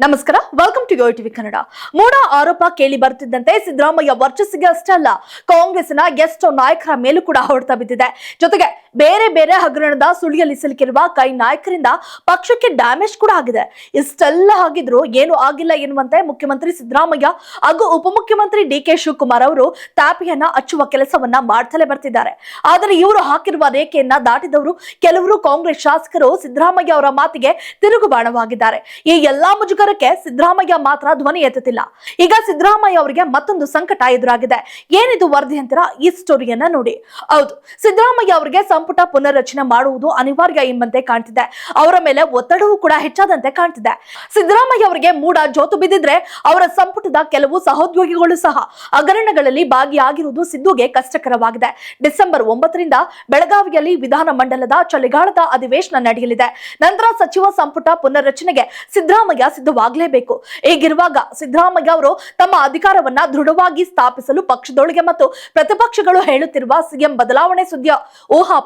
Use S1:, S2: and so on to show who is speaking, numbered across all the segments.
S1: ನಮಸ್ಕಾರ welcome to Yo TV Kannada ಮೂಡ ಆರೋಪ ಕೇಳಿ ಬರುತ್ತಿದ್ದಂತೆ ಸಿದ್ದರಾಮಯ್ಯ ವರ್ಚಸ್ಸಿಗೆ ಅಷ್ಟೇ ಅಲ್ಲ ಕಾಂಗ್ರೆಸ್ನ ಎಷ್ಟೋ ನಾಯಕರ ಮೇಲೂ ಕೂಡ ಹೊಡೆತ ಬಿದ್ದಿದೆ. ಜೊತೆಗೆ ಬೇರೆ ಬೇರೆ ಹಗರಣದ ಸುಳಿಯಲ್ಲಿ ಸಿಲುಕಿರುವ ಕೈ ನಾಯಕರಿಂದ ಪಕ್ಷಕ್ಕೆ ಡ್ಯಾಮೇಜ್ ಕೂಡ ಆಗಿದೆ. ಇಷ್ಟೆಲ್ಲ ಆಗಿದ್ರು ಏನು ಆಗಿಲ್ಲ ಎನ್ನುವಂತೆ ಮುಖ್ಯಮಂತ್ರಿ ಸಿದ್ದರಾಮಯ್ಯ ಹಾಗೂ ಉಪಮುಖ್ಯಮಂತ್ರಿ ಡಿ ಕೆ ಶಿವಕುಮಾರ್ ಅವರು ತಾಪಿಯನ್ನ ಹಚ್ಚುವ ಕೆಲಸವನ್ನ ಮಾಡ್ತಲೇ ಬರ್ತಿದ್ದಾರೆ. ಆದರೆ ಇವರು ಹಾಕಿರುವ ರೇಖೆಯನ್ನ ದಾಟಿದವರು ಕೆಲವರು ಕಾಂಗ್ರೆಸ್ ಶಾಸಕರು. ಸಿದ್ದರಾಮಯ್ಯ ಅವರ ಮಾತಿಗೆ ತಿರುಗುಬಾಣವಾಗಿದ್ದಾರೆ ಈ ಎಲ್ಲಾ ಮುಜುಗರಕ್ಕೆ ಸಿದ್ದರಾಮಯ್ಯ ಮಾತ್ರ ಧ್ವನಿ ಎತ್ತುತ್ತಿಲ್ಲ. ಈಗ ಸಿದ್ದರಾಮಯ್ಯ ಅವರಿಗೆ ಮತ್ತೊಂದು ಸಂಕಟ ಎದುರಾಗಿದೆ. ಏನಿದು ವರದಿ ಅಂತರ? ಈ ಸ್ಟೋರಿಯನ್ನ ನೋಡಿ. ಹೌದು, ಸಿದ್ದರಾಮಯ್ಯ ಅವರಿಗೆ ಸಂಪುಟ ಪುನರ್ರಚನೆ ಮಾಡುವುದು ಅನಿವಾರ್ಯ ಎಂಬಂತೆ ಕಾಣ್ತಿದೆ. ಅವರ ಮೇಲೆ ಒತ್ತಡವೂ ಕೂಡ ಹೆಚ್ಚಾದಂತೆ ಕಾಣ್ತಿದೆ. ಸಿದ್ದರಾಮಯ್ಯ ಅವರಿಗೆ ಮೂಡ ಜೋತು ಬಿದ್ದಿದ್ರೆ ಅವರ ಸಂಪುಟದ ಕೆಲವು ಸಹೋದ್ಯೋಗಿಗಳು ಸಹ ಹಗರಣಗಳಲ್ಲಿ ಭಾಗಿಯಾಗಿರುವುದು ಸಿದ್ದುಗೆ ಕಷ್ಟಕರವಾಗಿದೆ. ಡಿಸೆಂಬರ್ ಒಂಬತ್ತರಿಂದ ಬೆಳಗಾವಿಯಲ್ಲಿ ವಿಧಾನ ಮಂಡಲದ ಚಳಿಗಾಲದ ಅಧಿವೇಶನ ನಡೆಯಲಿದೆ. ನಂತರ ಸಚಿವ ಸಂಪುಟ ಪುನರ್ರಚನೆಗೆ ಸಿದ್ದರಾಮಯ್ಯ ಸಿದ್ಧವಾಗಲೇಬೇಕು. ಹೀಗಿರುವಾಗ ಸಿದ್ದರಾಮಯ್ಯ ಅವರು ತಮ್ಮ ಅಧಿಕಾರವನ್ನ ದೃಢವಾಗಿ ಸ್ಥಾಪಿಸಲು ಪಕ್ಷದೊಳಗೆ ಮತ್ತು ಪ್ರತಿಪಕ್ಷಗಳು ಹೇಳುತ್ತಿರುವ ಸಿಎಂ ಬದಲಾವಣೆ ಸುದ್ದಿಯ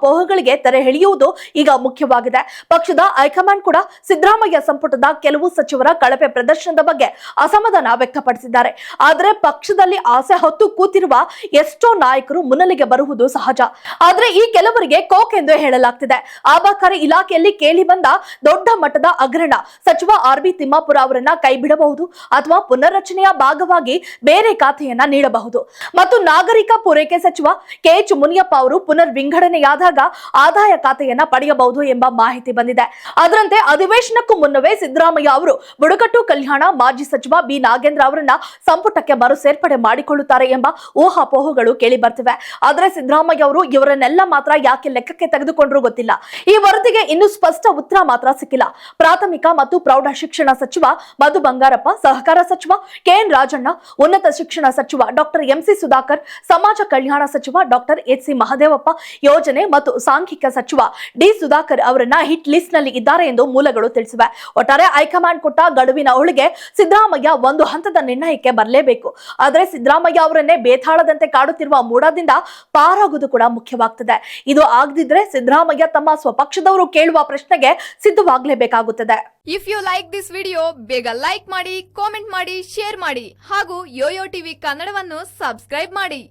S1: ಊಹಾಪೋಹಗಳಿಗೆ ತೆರೆ ಎಳೆಯುವುದು ಈಗ ಮುಖ್ಯವಾಗಿದೆ. ಪಕ್ಷದ ಹೈಕಮಾಂಡ್ ಕೂಡ ಸಿದ್ದರಾಮಯ್ಯ ಸಂಪುಟದ ಕೆಲವು ಸಚಿವರ ಕಳಪೆ ಪ್ರದರ್ಶನದ ಬಗ್ಗೆ ಅಸಮಾಧಾನ ವ್ಯಕ್ತಪಡಿಸಿದ್ದಾರೆ. ಆದರೆ ಪಕ್ಷದಲ್ಲಿ ಆಸೆ ಹೊತ್ತು ಕೂತಿರುವ ಎಷ್ಟೋ ನಾಯಕರು ಮುನ್ನೆಲೆಗೆ ಬರುವುದು ಸಹಜ. ಆದರೆ ಈ ಕೆಲವರಿಗೆ ಕೋಕ್ ಎಂದು ಹೇಳಲಾಗ್ತಿದೆ. ಆಬಕಾರಿ ಇಲಾಖೆಯಲ್ಲಿ ಕೇಳಿ ಬಂದ ದೊಡ್ಡ ಮಟ್ಟದ ಅಗ್ರಣ ಸಚಿವ ಆರ್ ಬಿ ತಿಮ್ಮಾಪುರ ಅವರನ್ನ ಕೈ ಬಿಡಬಹುದು ಅಥವಾ ಪುನರ್ರಚನೆಯ ಭಾಗವಾಗಿ ಬೇರೆ ಖಾತೆಯನ್ನ ನೀಡಬಹುದು. ಮತ್ತು ನಾಗರಿಕ ಪೂರೈಕೆ ಸಚಿವ ಕೆಎಚ್ ಮುನಿಯಪ್ಪ ಅವರು ಪುನರ್ ವಿಂಗಡಣೆಯಾದಾಗ ಆದಾಯ ಖಾತೆಯನ್ನ ಪಡೆಯಬಹುದು ಎಂಬ ಮಾಹಿತಿ ಬಂದಿದೆ. ಅದರಂತೆ ಅಧಿವೇಶನಕ್ಕೂ ಮುನ್ನವೇ ಸಿದ್ದರಾಮಯ್ಯ ಅವರು ಬುಡಕಟ್ಟು ಕಲ್ಯಾಣ ಮಾಜಿ ಸಚಿವ ಬಿ ನಾಗೇಂದ್ರ ಅವರನ್ನ ಸಂಪುಟಕ್ಕೆ ಮರು ಸೇರ್ಪಡೆ ಮಾಡಿಕೊಳ್ಳುತ್ತಾರೆ ಎಂಬ ಊಹಾಪೋಹಗಳು ಕೇಳಿ ಬರ್ತಿವೆ. ಆದರೆ ಸಿದ್ದರಾಮಯ್ಯ ಅವರು ಇವರನ್ನೆಲ್ಲ ಮಾತ್ರ ಯಾಕೆ ಲೆಕ್ಕಕ್ಕೆ ತೆಗೆದುಕೊಂಡ್ರು ಗೊತ್ತಿಲ್ಲ. ಈ ವರದಿಗೆ ಇನ್ನು ಸ್ಪಷ್ಟ ಉತ್ತರ ಮಾತ್ರ ಸಿಕ್ಕಿಲ್ಲ. ಪ್ರಾಥಮಿಕ ಮತ್ತು ಪ್ರೌಢ ಶಿಕ್ಷಣ ಸಚಿವ ಮಧು ಬಂಗಾರಪ್ಪ, ಸಹಕಾರ ಸಚಿವ ಕೆಎನ್ ರಾಜಣ್ಣ, ಉನ್ನತ ಶಿಕ್ಷಣ ಸಚಿವ ಡಾಕ್ಟರ್ ಎಂಸಿ ಸುಧಾಕರ್, ಸಮಾಜ ಕಲ್ಯಾಣ ಸಚಿವ ಡಾಕ್ಟರ್ ಎಚ್ ಸಿ ಮಹದೇವಪ್ಪ, ಯೋಜನೆ ಮತ್ತು ಸಾಂಖ್ಯಿಕ ಸಚಿವ ಡಿ ಸುಧಾಕರ್ ಅವರನ್ನ ಹಿಟ್ ಲಿಸ್ಟ್ನಲ್ಲಿ ಇದ್ದಾರೆ ಎಂದು ಮೂಲಗಳು ತಿಳಿಸಿವೆ. ಒಟ್ಟಾರೆ ಹೈಕಮಾಂಡ್ ಕೊಟ್ಟ ಗಡುವಿನ ಒಳಗೆ ಸಿದ್ದರಾಮಯ್ಯ ಒಂದು ಹಂತದ ನಿರ್ಣಯಕ್ಕೆ ಬರಲೇಬೇಕು. ಆದರೆ ಸಿದ್ದರಾಮಯ್ಯ ಅವರನ್ನೇ ಬೇತಾಳದಂತೆ ಕಾಡುತ್ತಿರುವ ಮೂಡದಿಂದ ಪಾರಾಗುವುದು ಕೂಡ ಮುಖ್ಯವಾಗ್ತದೆ. ಇದು ಆಗದಿದ್ರೆ ಸಿದ್ದರಾಮಯ್ಯ ತಮ್ಮ ಸ್ವಪಕ್ಷದವರು ಕೇಳುವ ಪ್ರಶ್ನೆಗೆ ಸಿದ್ಧವಾಗಲೇಬೇಕಾಗುತ್ತದೆ.
S2: If you like this video ಬೇಗ ಲೈಕ್ ಮಾಡಿ ಕಾಮೆಂಟ್ ಮಾಡಿ ಶೇರ್ ಮಾಡಿ ಹಾಗೂ ಯೋಯೋ ಟಿವಿ ಕನ್ನಡವನ್ನು ಸಬ್ಸ್ಕ್ರೈಬ್ ಮಾಡಿ.